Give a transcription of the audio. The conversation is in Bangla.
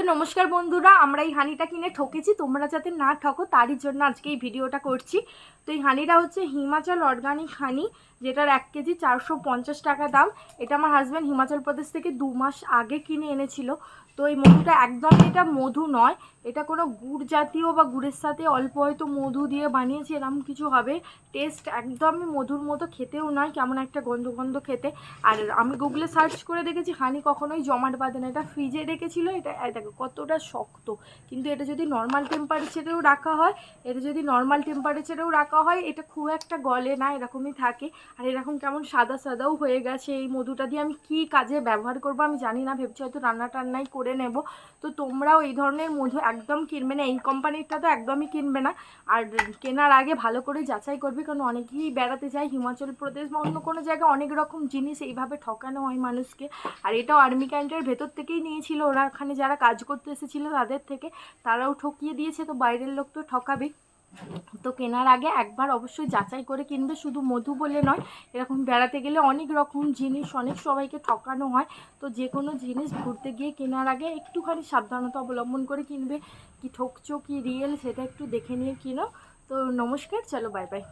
তো নমস্কার বন্ধুরা, আমরা এই হানিটা কিনে ঠকেছি। তোমরা যাতে না ঠকো, তারই জন্য আজকে এই ভিডিওটা করছি। তো এই হানিটা হচ্ছে হিমাচল অর্গানিক হানি, যেটার এক কেজি চারশো পঞ্চাশ টাকা দাম। এটা আমার হাজব্যান্ড হিমাচল প্রদেশ থেকে দু মাস আগে কিনে এনেছিল। তো এই মধুটা একদম এটা মধু নয়, এটা কোনো গুড় জাতীয় বা গুড়ের সাথে অল্প হয়তো মধু দিয়ে বানিয়েছি এরকম কিছু হবে। টেস্ট একদমই মধুর মতো খেতেও নয়, কেমন একটা গন্ধ গন্ধ খেতে। আর আমি গুগলে সার্চ করে দেখেছি, হানি কখনোই জমাট বাঁধে না। এটা ফ্রিজে রেখেছিল এটা দেখো কতটা শক্ত। কিন্তু এটা যদি নর্মাল টেম্পারেচারেও রাখা হয়, এটা যদি নর্মাল টেম্পারেচারেও রাখা হয়, এটা খুব একটা গলে না, এরকমই থাকে। আর এরকম কেমন সাদা সাদাও হয়ে গেছে, এই মধুটা দিয়ে আমি কি কাজে ব্যবহার করব আমি জানি না, ভেবছি হয়তো রান্না টান্নাই করে নেব। তো তোমরাও এই ধরনের মধু একদম কিনবে না, এই কোম্পানিরটা তো একদমই কিনবে না। আর কেনার আগে ভালো করে যাচাই করবে, কারণ অনেকেই বেড়াতে যায়, হিমাচল প্রদেশ বা অন্য কোনো জায়গায় অনেক রকম জিনিস এইভাবে ঠকানো হয় মানুষকে। আর এটাও আর্মি ক্যান্টের ভেতর থেকেই নিয়েছিল ওরা, ওখানে যারা কাজ করতে এসেছিল তাদের থেকে। তারাও ঠকিয়ে দিয়েছে, তো বাইরের লোক তো ঠকাবেই তো কেনার আগে একবার অবশ্যই যাচাই করে কিনবে, শুধু মধু বলে নয়, এরকম বেড়াতে গেলে অনেক রকম জিনিস, অনেক সবাইকে ঠকানো হয়। তো যে কোনো জিনিস ঘুরতে গিয়ে কেনার আগে একটুখানি সাবধানতা অবলম্বন করে কিনবে। কি ঠকছো, কি রিয়েল সেটা একটু দেখে নিয়ে কিনো। তো নমস্কার, চলো বাই বাই